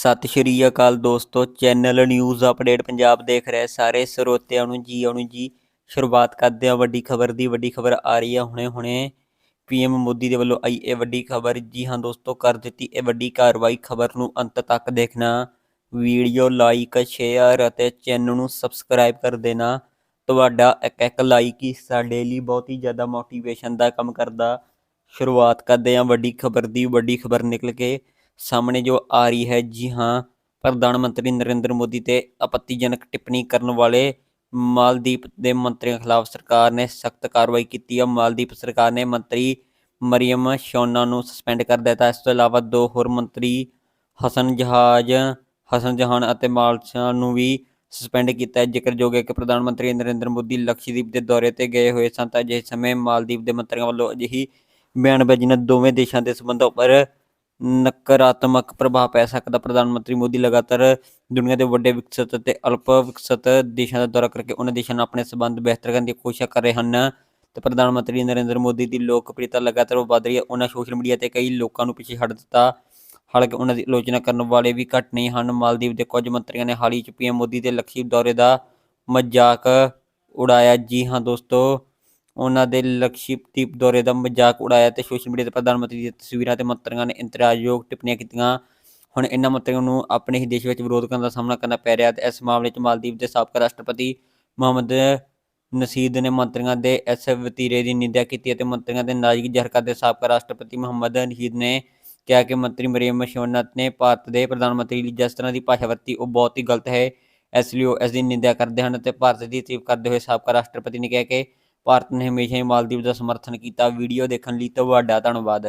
ਸਤਿ ਸ਼੍ਰੀ ਅਕਾਲ ਦੋਸਤੋ, channel news update Punjab ਦੇਖ ਰਹੇ ਸਾਰੇ ਸਰੋਤਿਆਂ ਨੂੰ ਜੀ, ਆਉਣ ਜੀ। ਸ਼ੁਰੂਆਤ ਕਰਦੇ ਹਾਂ ਵੱਡੀ ਖਬਰ ਦੀ, ਵੱਡੀ ਖਬਰ ਆ ਰਹੀ ਹੈ ਹੁਣੇ ਹੁਣੇ। ਪੀਐਮ ਮੋਦੀ ਦੇ ਵੱਲੋਂ ਆਈ ਇਹ ਵੱਡੀ ਖਬਰ। ਜੀ ਹਾਂ ਦੋਸਤੋ, ਕਰ ਦਿੱਤੀ ਇਹ ਵੱਡੀ ਕਾਰਵਾਈ। ਖਬਰ ਨੂੰ ਅੰਤ ਤੱਕ ਦੇਖਣਾ। ਵੀਡੀਓ ਲਾਈਕ, ਸ਼ੇਅਰ ਅਤੇ ਚੈਨਲ ਨੂੰ ਸਬਸਕ੍ਰਾਈਬ ਕਰ ਦੇਣਾ। ਤੁਹਾਡਾ ਇੱਕ ਇੱਕ ਲਾਈਕ ਹੀ ਸਾਡੇ ਲਈ ਬਹੁਤ ਹੀ ਜ਼ਿਆਦਾ ਮੋਟੀਵੇਸ਼ਨ ਦਾ ਕੰਮ ਕਰਦਾ। ਸ਼ੁਰੂਆਤ ਕਰਦੇ ਹਾਂ ਵੱਡੀ ਖਬਰ ਦੀ। ਵੱਡੀ ਖਬਰ ਨਿਕਲ ਕੇ ਸਾਹਮਣੇ ਜੋ ਆ ਰਹੀ ਹੈ, ਜੀ ਹਾਂ, ਪ੍ਰਧਾਨ ਮੰਤਰੀ ਨਰਿੰਦਰ ਮੋਦੀ ਤੇ ਆਪੱਤੀਜਨਕ ਟਿੱਪਣੀ ਕਰਨ ਵਾਲੇ ਮਾਲਦੀਪ ਦੇ ਮੰਤਰੀਆਂ ਖਿਲਾਫ ਸਰਕਾਰ ਨੇ ਸਖਤ ਕਾਰਵਾਈ ਕੀਤੀ ਹੈ। ਮਾਲਦੀਪ ਸਰਕਾਰ ਨੇ ਮੰਤਰੀ ਮਰੀਮ ਸ਼ੌਨਾ ਨੂੰ ਸਸਪੈਂਡ ਕਰ ਦਿੱਤਾ। ਇਸ ਤੋਂ ਇਲਾਵਾ ਦੋ ਹੋਰ ਮੰਤਰੀ, ਹਸਨ ਜਹਾਜ਼, ਹਸਨ ਜਹਾਨ ਅਤੇ ਮਾਲਸ਼ਾ ਨੂੰ ਵੀ ਸਸਪੈਂਡ ਕੀਤਾ ਜ਼ਿਕਰਯੋਗ ਹੈ ਕਿ ਪ੍ਰਧਾਨ ਮੰਤਰੀ ਨਰਿੰਦਰ ਮੋਦੀ ਲਕਸ਼ਦੀਪ ਦੇ ਦੌਰੇ ਤੇ ਗਏ ਹੋਏ ਸਨ, ਤਾਂ ਅਜਿਹੇ ਸਮੇਂ ਮਾਲਦੀਪ ਦੇ ਮੰਤਰੀਆਂ ਵੱਲੋਂ ਅਜਿਹੀ ਬਿਆਨਬਾਜ਼ੀ ਨਾਲ ਦੋਵੇਂ ਦੇਸ਼ਾਂ ਦੇ ਸਬੰਧਾਂ ਉੱਪਰ ਨਕਾਰਾਤਮਕ ਪ੍ਰਭਾਵ ਪੈ ਸਕਦਾ। ਪ੍ਰਧਾਨ ਮੰਤਰੀ ਮੋਦੀ ਲਗਾਤਾਰ ਦੁਨੀਆ ਦੇ ਵੱਡੇ ਵਿਕਸਿਤ ਅਤੇ ਅਲਪ ਵਿਕਸਿਤ ਦੇਸ਼ਾਂ ਦਾ ਦੌਰਾ ਕਰਕੇ ਉਹਨਾਂ ਦੇਸ਼ਾਂ ਨਾਲ ਆਪਣੇ ਸਬੰਧ ਬਿਹਤਰ ਕਰਨ ਦੀ ਕੋਸ਼ਿਸ਼ ਕਰ ਰਹੇ ਹਨ। ਤੇ ਪ੍ਰਧਾਨ ਮੰਤਰੀ ਨਰਿੰਦਰ ਮੋਦੀ ਦੀ ਲੋਕਪ੍ਰਿਯਤਾ ਲਗਾਤਾਰ ਵਧ ਰਹੀ ਹੈ। ਉਹਨਾਂ ਸੋਸ਼ਲ ਮੀਡੀਆ ਤੇ ਕਈ ਲੋਕਾਂ ਨੂੰ ਪਿੱਛੇ ਛੱਡ ਦਿੱਤਾ। ਹਾਲਾਂਕਿ ਉਹਨਾਂ ਦੀ ਆਲੋਚਨਾ ਕਰਨ ਵਾਲੇ ਵੀ ਘੱਟ ਨਹੀਂ ਹਨ। ਮਾਲਦੀਵ ਦੇ ਕੁਝ ਮੰਤਰੀਆਂ ਨੇ ਹਾਲ ਹੀ ਚ ਪੀਐਮ ਮੋਦੀ ਦੇ ਲਕਸ਼ਦੀਪ ਦੌਰੇ ਦਾ ਮਜ਼ਾਕ ਉਡਾਇਆ। ਜੀ ਹਾਂ ਦੋਸਤੋ ਉਹਨਾਂ ਦੇ ਲਕਸ਼ਦੀਪ ਦੌਰੇ ਦਾ ਮਜ਼ਾਕ ਉਡਾਇਆ ਤੇ ਸੋਸ਼ਲ ਮੀਡੀਆ ਤੇ ਪ੍ਰਧਾਨ ਮੰਤਰੀ ਦੀਆਂ ਤਸਵੀਰਾਂ ਤੇ ਮੰਤਰੀਆਂ ਨੇ ਇੰਤਰਾਜ਼ਯੋਗ ਟਿੱਪਣੀਆਂ ਕੀਤੀਆਂ। ਹੁਣ ਇਹਨਾਂ ਮੰਤਰੀਆਂ ਨੂੰ ਆਪਣੇ ਹੀ ਦੇਸ਼ ਵਿੱਚ ਵਿਰੋਧ ਕਰਨ ਦਾ ਸਾਹਮਣਾ ਕਰਨਾ ਪੈ ਰਿਹਾ ਤੇ ਇਸ ਮਾਮਲੇ 'ਚ ਮਾਲਦੀਵ ਦੇ ਸਾਬਕਾ ਰਾਸ਼ਟਰਪਤੀ ਮੁਹੰਮਦ ਨਸੀਦ ਨੇ ਮੰਤਰੀਆਂ ਦੇ ਇਸ ਵਤੀਰੇ ਦੀ ਨਿੰਦਿਆ ਕੀਤੀ ਅਤੇ ਮੰਤਰੀਆਂ ਦੇ ਨਾਰਾਜ਼ਗੀ ਜ਼ਾਹਰ ਦੇ ਸਾਬਕਾ ਰਾਸ਼ਟਰਪਤੀ ਮੁਹੰਮਦ ਨਹੀਦ ਨੇ ਕਿਹਾ ਕਿ ਮੰਤਰੀ ਮਰੀਮ ਸ਼ੌਨਤ ਨੇ ਭਾਰਤ ਦੇ ਪ੍ਰਧਾਨ ਮੰਤਰੀ ਲਈ ਜਿਸ ਤਰ੍ਹਾਂ ਦੀ ਭਾਸ਼ਾ ਵਰਤੀ, ਉਹ ਬਹੁਤ ਹੀ ਗਲਤ ਹੈ। ਇਸ ਲਈ ਉਹ ਇਸ ਦੀ ਨਿੰਦਿਆ ਕਰਦੇ ਹਨ ਤੇ ਭਾਰਤ ਦੀ ਤਾਰੀਫ ਕਰਦੇ ਹੋਏ ਸਾਬਕਾ ਰਾਸ਼ਟਰਪਤੀ ਨੇ ਕਿਹਾ ਕਿ ਭਾਰਤ ਨੇ ਹਮੇਸ਼ਾ ਹੀ ਮਾਲਦੀਵ ਦਾ ਸਮਰਥਨ ਕੀਤਾ। ਵੀਡੀਓ ਦੇਖਣ ਲਈ ਤੁਹਾਡਾ ਧੰਨਵਾਦ।